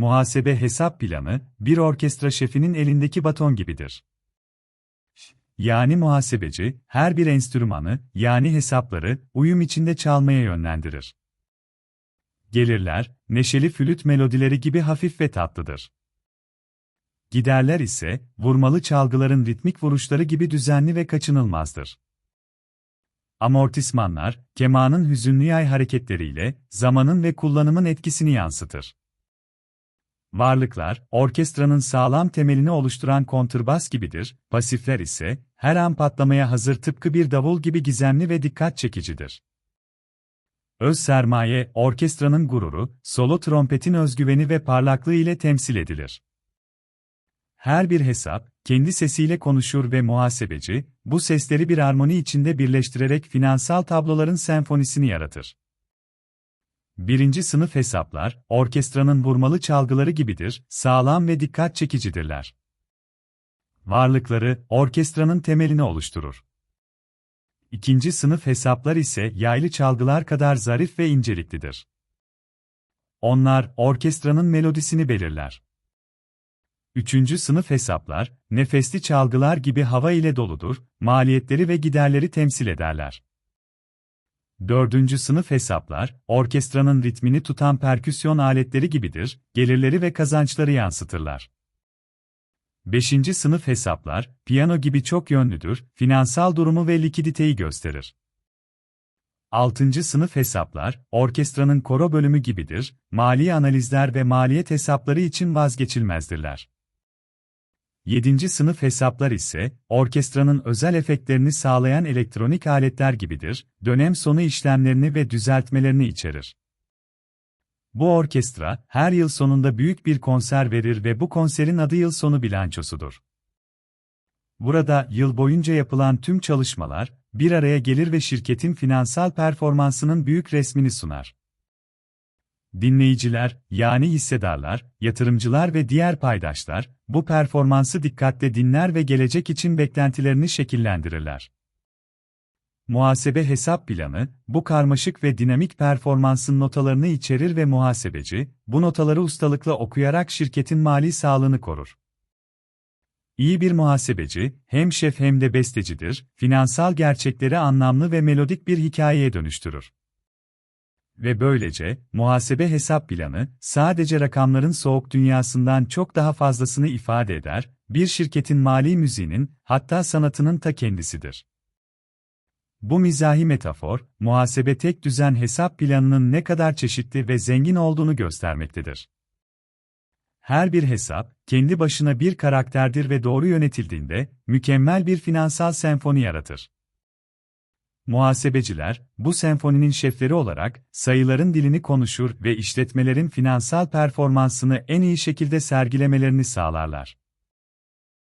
muhasebe hesap planı, bir orkestra şefinin elindeki baton gibidir. Yani muhasebeci, her bir enstrümanı, yani hesapları, uyum içinde çalmaya yönlendirir. Gelirler, neşeli flüt melodileri gibi hafif ve tatlıdır. Giderler ise, vurmalı çalgıların ritmik vuruşları gibi düzenli ve kaçınılmazdır. Amortismanlar, kemanın hüzünlü yay hareketleriyle, zamanın ve kullanımın etkisini yansıtır. Varlıklar, orkestranın sağlam temelini oluşturan kontrbas gibidir, pasifler ise, her an patlamaya hazır tıpkı bir davul gibi gizemli ve dikkat çekicidir. Öz sermaye, orkestranın gururu, solo trompetin özgüveni ve parlaklığı ile temsil edilir. Her bir hesap, kendi sesiyle konuşur ve muhasebeci, bu sesleri bir armoni içinde birleştirerek finansal tabloların senfonisini yaratır. Birinci sınıf hesaplar, orkestranın vurmalı çalgıları gibidir, sağlam ve dikkat çekicidirler. Varlıkları, orkestranın temelini oluşturur. İkinci sınıf hesaplar ise yaylı çalgılar kadar zarif ve inceliklidir. Onlar, orkestranın melodisini belirler. Üçüncü sınıf hesaplar, nefesli çalgılar gibi hava ile doludur, maliyetleri ve giderleri temsil ederler. Dördüncü sınıf hesaplar, orkestranın ritmini tutan perküsyon aletleri gibidir, gelirleri ve kazançları yansıtırlar. Beşinci sınıf hesaplar, piyano gibi çok yönlüdür, finansal durumu ve likiditeyi gösterir. Altıncı sınıf hesaplar, orkestranın koro bölümü gibidir, mali analizler ve maliyet hesapları için vazgeçilmezdirler. 7. sınıf hesaplar ise, orkestranın özel efektlerini sağlayan elektronik aletler gibidir, dönem sonu işlemlerini ve düzeltmelerini içerir. Bu orkestra, her yıl sonunda büyük bir konser verir ve bu konserin adı yıl sonu bilançosudur. Burada, yıl boyunca yapılan tüm çalışmalar, bir araya gelir ve şirketin finansal performansının büyük resmini sunar. Dinleyiciler, yani hissedarlar, yatırımcılar ve diğer paydaşlar, bu performansı dikkatle dinler ve gelecek için beklentilerini şekillendirirler. Muhasebe hesap planı, bu karmaşık ve dinamik performansın notalarını içerir ve muhasebeci, bu notaları ustalıkla okuyarak şirketin mali sağlığını korur. İyi bir muhasebeci, hem şef hem de bestecidir, finansal gerçekleri anlamlı ve melodik bir hikayeye dönüştürür ve böylece, muhasebe hesap planı, sadece rakamların soğuk dünyasından çok daha fazlasını ifade eder, bir şirketin mali müziğinin, hatta sanatının ta kendisidir. Bu mizahi metafor, muhasebe tek düzen hesap planının ne kadar çeşitli ve zengin olduğunu göstermektedir. Her bir hesap, kendi başına bir karakterdir ve doğru yönetildiğinde, mükemmel bir finansal senfoni yaratır. Muhasebeciler, bu senfoninin şefleri olarak, sayıların dilini konuşur ve işletmelerin finansal performansını en iyi şekilde sergilemelerini sağlarlar.